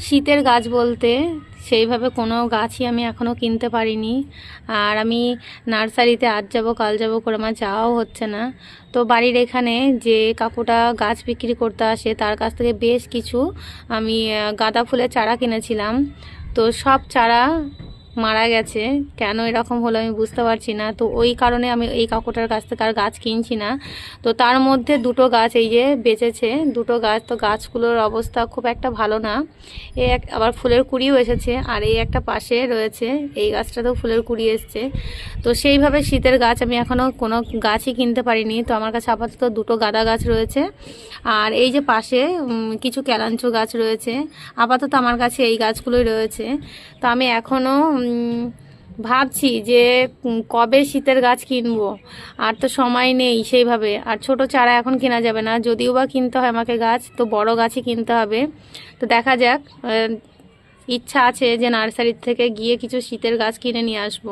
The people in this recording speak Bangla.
শীতের গাছ বলতে, সেইভাবে কোনো গাছই আমি এখনও কিনতে পারিনি। আর আমি নার্সারিতে আজ যাব, কাল যাব করে আমার যাওয়াও হচ্ছে না। তো বাড়ির এখানে যে কাকুটা গাছ বিক্রি করতে আসে, তার কাছ থেকে বেশ কিছু আমি গাঁদা ফুলের চারা কিনেছিলাম। তো সব চারা মারা গেছে। কেন এরকম হলো আমি বুঝতে পারছি না। তো ওই কারণে আমি এই কাকুটার কাছ থেকে আর গাছ কিনছি না। তো তার মধ্যে দুটো গাছ এই যে বেঁচেছে, দুটো গাছ। তো গাছগুলোর অবস্থা খুব একটা ভালো না। এই এক আবার ফুলের কুড়িও এসেছে আর এই একটা পাশে রয়েছে। এই গাছটাতেও ফুলের কুড়ি এসছে। তো সেইভাবে শীতের গাছ আমি এখনও কোনো গাছই কিনতে পারিনি। তো আমার কাছে আপাতত দুটো গাঁদা গাছ রয়েছে। আর এই যে পাশে কিছু ক্যালাঞ্চো গাছ রয়েছে। আপাতত আমার কাছে এই গাছগুলোই রয়েছে। তো আমি এখনও ভাবছি যে কবে শীতের গাছ কিনবো? আর তো সময় নেই সেইভাবে। আর ছোট চারা এখন কেনা যাবে না। যদিও বা কিনতে হয় আমাকে গাছ, তো বড় গাছই কিনতে হবে। তো দেখা যাক ইচ্ছা আছে যে নার্সারির থেকে গিয়ে কিছু শীতের গাছ কিনে নিয়ে আসব।